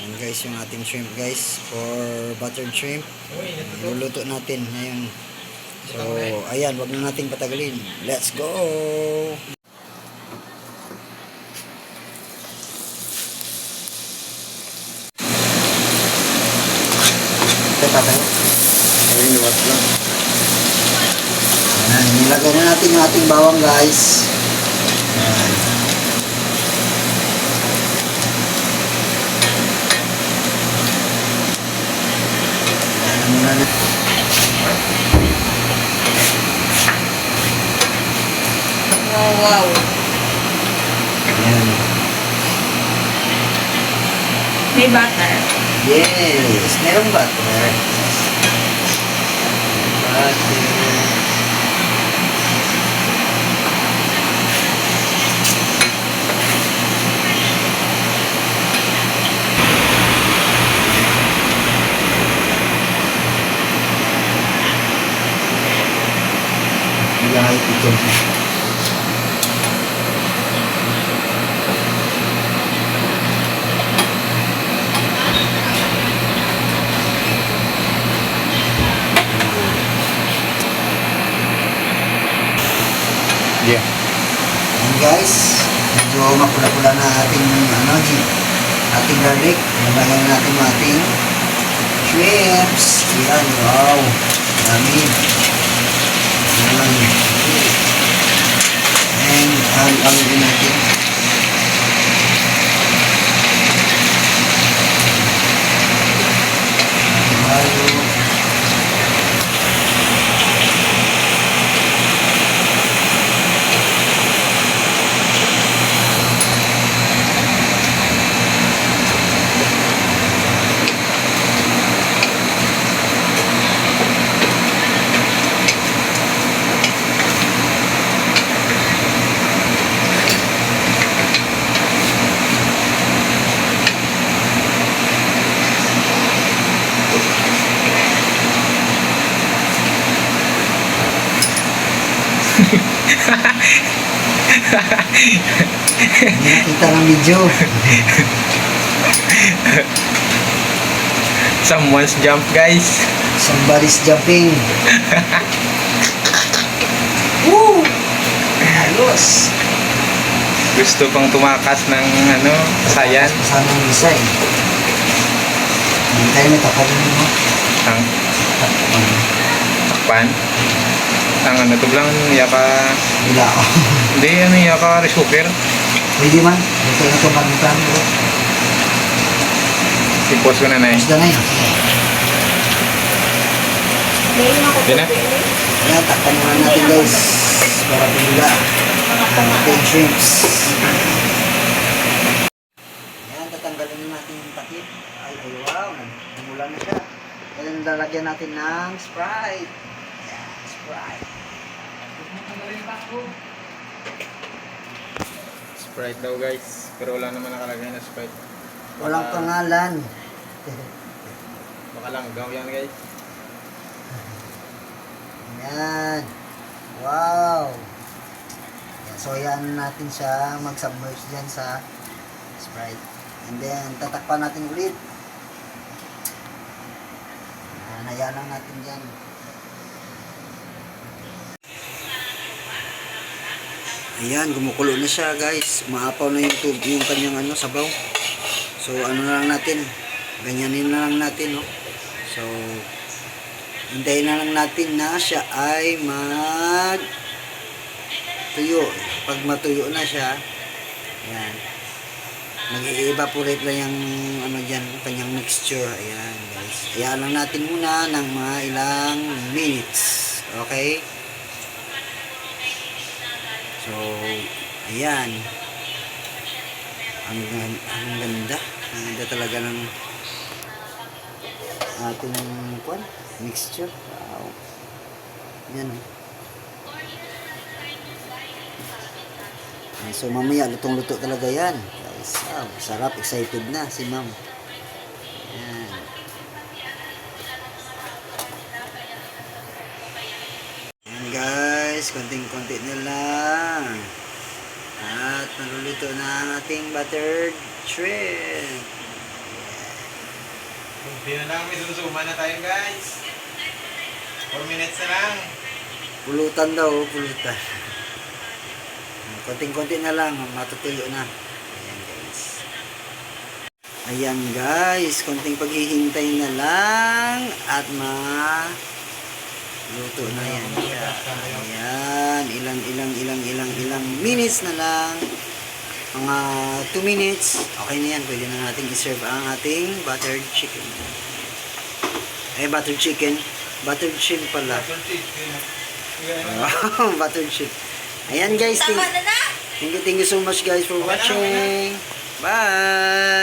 Yan guys, yung ating shrimp guys for buttered shrimp. Luluto natin ngayon. So, ayan, wag na nating patagalin. Let's go! Ayan, nilagay na natin yung ating bawang guys. Ayan. Wow, wow. Ayan. May butter. Yes, merong butter. Butter. Ilahit ito. Yeah. Ayan guys, medyo mapula-pula na ating ano, ating garlic. Nalagyan natin ating shrimps. Ayan, wow. Dami. And halo-halo natin. Halo. Hindi nakita ng video. Someone's jump, guys. Somebody's jumping. Woo! Ayos. Gusto pang tumakas ng ano, sayan. Kasama ng isa eh. Hindi tayo may tapalan mo. Ang takpan. Ang ano to lang, yaka... Wala ako. Hindi, ano, yaka cooker. Pwede man. Ito na ito magitan ko. Ko na na eh. Isda na yun. Ngayon ako Di na? Ayan, takpan naman natin guys. Para pumula. Ang ating shrimps. Ayan, tatanggalin natin yung takip. Ay, ay, wow. Namula na siya. Ayan, lalagyan natin ng Sprite. Sprite. Sprite daw, guys. Pero wala naman nakalagay na Sprite. Walang Baka- pangalan. Baka lang, gaw yan, guys. Ayan. Wow. So, yan natin siya mag-submerge dyan sa Sprite. And then, tatakpan natin ulit. Ayan, hayaan lang natin dyan. Ayan, gumukulo na siya guys. Maapaw na yung tube, yung kanyang ano, sabaw. So, ano na lang natin. Ganyanin na lang natin, no? So, Hintayin na lang natin na siya ay mag tuyo. Pag matuyo na siya, ayan. Nag-evaporate lang yung ano dyan, kanyang mixture. Ayan, guys. Ayan lang natin muna ng mga ilang minutes. Okay? So, ayan. Ang, ang ganda. Ang ganda talaga ng ating kwan, mixture. Wow. Yan. oh. Ah, So mamaya lutong-luto talaga yan. Guys, wow, sarap, excited na si ma'am. Yan. Guys, konting-konti na lang. At naluluto na ang ating buttered shrimp. Kunti na lang, may susuma na tayo guys. 4 minutes na lang. Pulutan daw, pulutan. Konting-konti na lang, matutuyo na. Ayan guys. Ayan guys, konting paghihintay na lang at ma Luto na yan siya. Ayan, ilang, ilang, ilang, ilang, ilang minutes na lang. Mga 2 minutes. Okay na yan. Pwede na natin iserve ang ating buttered chicken. Eh, buttered chicken. Buttered chicken pala. Buttered chicken. Oh, Ayan guys. Tama na na! Thank you, thank you so much guys for watching. Bye!